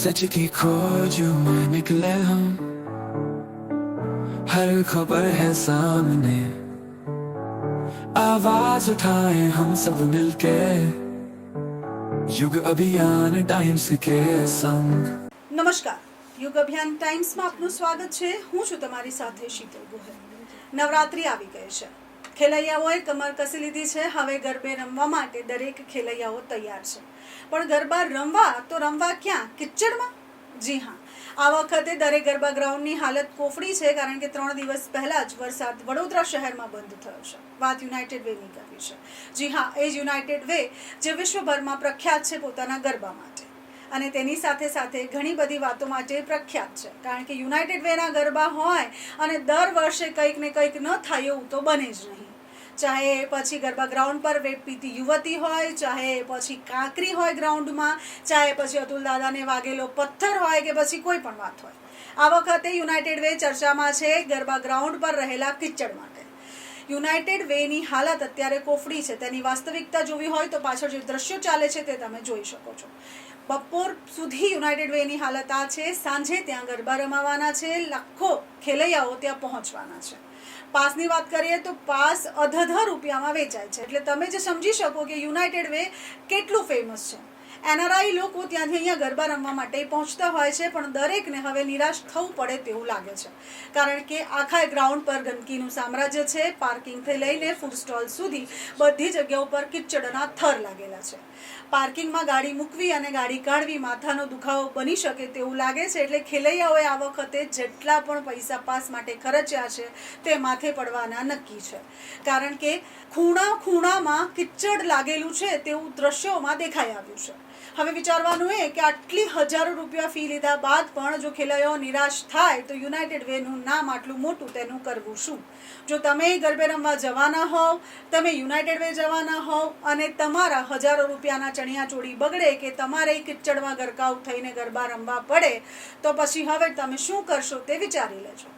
सच की खोज में निकले हम हर खबर है सामने आवाज उठाए हम सब मिलके युग अभियान टाइम्स के संग નમસ્કાર યુગ અભિયાન ટાઈમ્સમાં આપનું સ્વાગત છે હું છું તમારી સાથે શીતલ ગોહેલ નવરાત્રી આવી ગઈ છે ખેલૈયાઓએ કમર કસી લીધી છે. હવે ગરબે રમવા માટે દરેક ખેલૈયાઓ તૈયાર છે. પણ ગરબા રમવા, તો રમવા ક્યાં? કિચડમાં? જી હા. આ વખતે દરેક ગરબા ગ્રાઉન્ડની હાલત કોફડી છે, કારણ કે ત્રણ દિવસ પહેલા જ વરસાદ વડોદરા શહેરમાં બંધ થયો છે. વાત યુનાઇટેડ વેની કરવી છે. જી હા, એ યુનાઇટેડ વે, જે વિશ્વભરમાં પ્રખ્યાત છે પોતાના ગરબા માટે અને તેની સાથે સાથે ઘણી બધી વાતો માટે પ્રખ્યાત છે. કારણ કે યુનાઇટેડ વેના ગરબા હોય અને દર વર્ષે કંઈક ને કંઈક ન થાય એવું તો બને જ નહીં. ચાહે પછી ગરબા ગ્રાઉન્ડ પર વેટ પીતી યુવતી હોય, ચાહે પછી કાંકરી હોય ગ્રાઉન્ડમાં, ચાહે પછી અતુલ દાદાને વાગેલો પથ્થર હોય કે પછી કોઈ પણ વાત હોય. આ વખતે યુનાઇટેડ વે ચર્ચામાં છે ગરબા ગ્રાઉન્ડ પર રહેલા કિચડ માટે યુનાઇટેડ વેની હાલત અત્યારે કોફડી છે. તેની વાસ્તવિકતા જોવી હોય તો પાછળ જે દ્રશ્યો ચાલે છે તે તમે જોઈ શકો છો. બપોર સુધી યુનાઇટેડ વેની હાલત આ છે. સાંજે ત્યાં ગરબા રમાવાના છે. લાખો ખેલૈયાઓ ત્યાં પહોંચવાના છે. પાસની વાત કરીએ તો પાસ અધધ રૂપિયામાં વેચાય છે. એટલે તમે જે સમજી શકો કે યુનાઇટેડ વે કેટલું ફેમસ છે. એનઆરઆઈ લોકો ત્યાંથી અહીંયા ગરબા રમવા માટે પહોંચતા હોય છે, પણ દરેકને હવે નિરાશ થવું પડે તેવું લાગે છે. કારણ કે આખા ગ્રાઉન્ડ પર ગંદકીનું સામ્રાજ્ય છે, પાર્કિંગથી લઈને ફૂડ સ્ટોલ સુધી બધી જગ્યાઓ પર કિચડના થર લાગેલા છે. પાર્કિંગમાં ગાડી મૂકવી અને ગાડી કાઢવી માથાનો દુખાવો બની શકે તેવું લાગે છે, એટલે ખેલૈયાઓએ આ વખતે જેટલા પણ પૈસા પાસ માટે ખર્ચ્યા છે, તે માથે પડવાના નક્કી છે. કારણ કે ખૂણા ખૂણામાં કિચડ લાગેલું છે તેવું દ્રશ્યોમાં દેખાઈ આવ્યું છે. હવે વિચારવાનું એ કે આટલી હજારો રૂપિયા ફી લીધા બાદ પણ જો ખેલૈયાઓ નિરાશ થાય તો યુનાઇટેડ વેનું નામ આટલું મોટું તેનું કરવું શું? જો તમે ગરબે રમવા જવાના હોવ, તમે યુનાઇટેડ વે જવાના હોવ અને તમારા હજારો રૂપિયાના ચણિયા ચોળી બગડે કે તમારે કિચડમાં ગરકાવ થઈને ગરબા રમવા પડે, તો પછી હવે તમે શું કરશો તે વિચારી લેજો.